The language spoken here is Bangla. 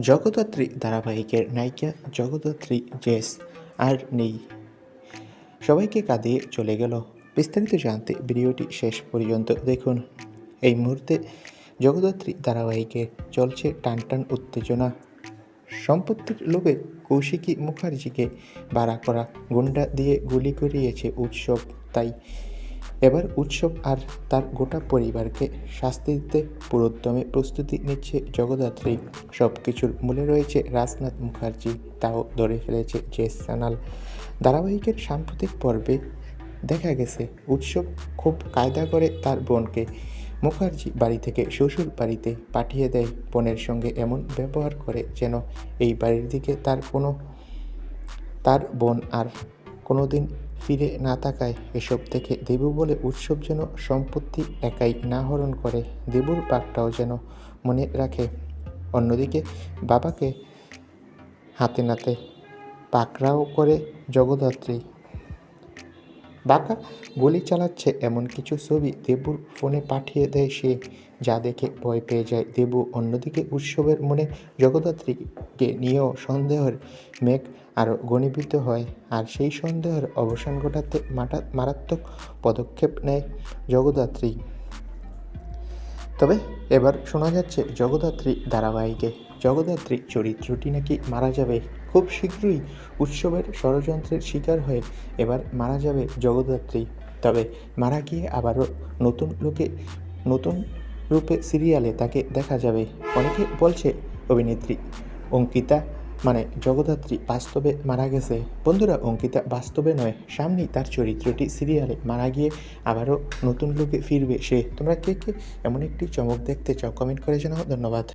জগদ্ধাত্রী ধারাবাহিকের নায়িকা জগদ্ধাত্রী জেস আর নেই। সবাইকে কাঁদিয়ে চলে গেল। বিস্তারিত জানতে ভিডিওটি শেষ পর্যন্ত দেখুন। এই মুহূর্তে জগদ্ধাত্রী ধারাবাহিকে চলছে টান টান উত্তেজনা। সম্পত্তির লোভে কৌশিকী মুখার্জিকে ভাড়া করা, গুন্ডা দিয়ে গুলি করিয়েছে উৎসব, তাই এবার উৎসব আর তার গোটা পরিবারকে শাস্তি দিতে পুরোদমে প্রস্তুতি নিচ্ছে জগদ্ধাত্রী। সব কিছুর মূলে রয়েছে রাজনাথ মুখার্জি, তাও ধরে ফেলেছে জেস সানাল ধারাবাহিকের সাম্প্রতিক পর্বে দেখা গেছে, উৎসব খুব কায়দা করে তার বোনকে। মুখার্জি বাড়ি থেকে শ্বশুর বাড়িতে পাঠিয়ে দেয় বোনের সঙ্গে এমন ব্যবহার করে যেন এই বাড়ির দিকে তার কোনো, তার বোন আর কোনোদিন ফিরে না তাকায় এসব থেকে দেবু বলে উৎসব যেন সম্পত্তি একাই না হরণ করে, দেবুর পাকটাও যেন মনে রাখে। অন্যদিকে বাবাকে হাতে নাতে পাকড়াও করে জগদ্ধাত্রী বাঁকা গুলি চালাচ্ছে এমন কিছু ছবি দেবুর ফোনে পাঠিয়ে দেয় সে, যা দেখে ভয় পেয়ে যায়। দেবু অন্যদিকে উৎসবের মনে জগদ্ধাত্রীকে নিয়েও সন্দেহের মেঘ আরও ঘনীভূত হয়, আর সেই সন্দেহের অবসান ঘটাতে মারাত্মক পদক্ষেপ নেয় জগদ্ধাত্রী। তবে এবার শোনা যাচ্ছে জগদ্ধাত্রী ধারাবাহিকে। জগদ্ধাত্রী চরিত্রটি নাকি মারা যাবে খুব শীঘ্রই উৎসবের ষড়যন্ত্রের শিকার হয়ে এবার মারা যাবে জগদ্ধাত্রী। তবে মারা গিয়ে আবারও নতুন লোকে নতুন রূপে সিরিয়ালে তাকে দেখা যাবে, অনেকে বলছে অভিনেত্রী। অঙ্কিতা মানে জগদ্ধাত্রী বাস্তবে মারা গেছে। বন্ধুরা, অঙ্কিতা বাস্তবে নয়, সামনেই তার চরিত্রটি সিরিয়ালে মারা গিয়ে আবারও নতুন লোকে ফিরবে সে। তোমরা কে কে এমন একটি চমক দেখতে চাও কমেন্ট করে জানাও, ধন্যবাদ।